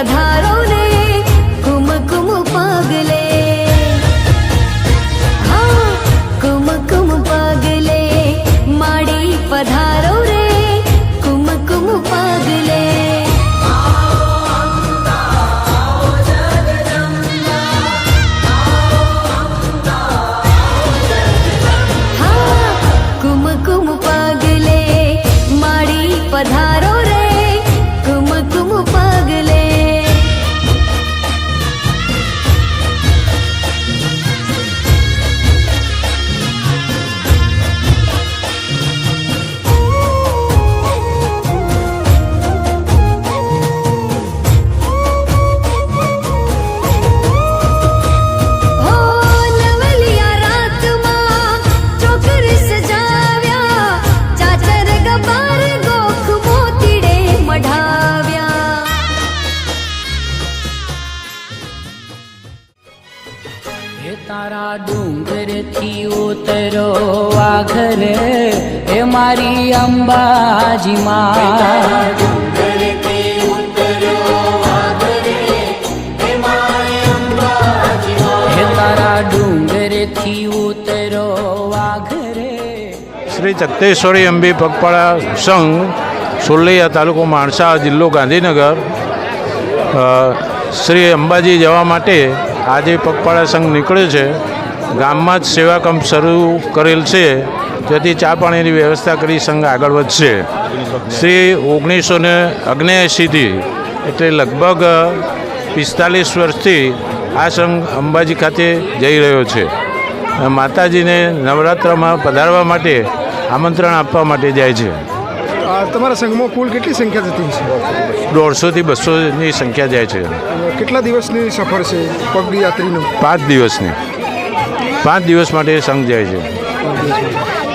অধারণ તારા ડુંગરથી ઉતરો આ ઘરે હે મારી અંબાજી માં હે તારા ડુંગરથી ઉતરો વાઘરે. શ્રી ચત્તેશ્વરી અંબી પગપાળા સંઘ, સુરલૈયા તાલુકો માણસા, જિલ્લો ગાંધીનગર. શ્રી અંબાજી જવા માટે આજે પગપાળા સંઘ નીકળ્યો છે. ગામમાં જ સેવા કંપ શરૂ કરેલ છે. જેથી ચા પાણીની વ્યવસ્થા કરી સંઘ આગળ વધશે. શ્રી ઓગણીસો ને અગ્નેએંશીથી એટલે લગભગ પિસ્તાલીસ વર્ષથી આ સંઘ અંબાજી ખાતે જઈ રહ્યો છે. માતાજીને નવરાત્રમાં પધારવા માટે આમંત્રણ આપવા માટે જાય છે. તમારા સંઘમાં કુલ કેટલી સંખ્યા જતી છે? દોઢસોથી બસોની સંખ્યા જાય છે. કેટલા દિવસની સફર છે પગડી યાત્રીનો? પાંચ દિવસની. પાંચ દિવસ માટે સંઘ જાય છે.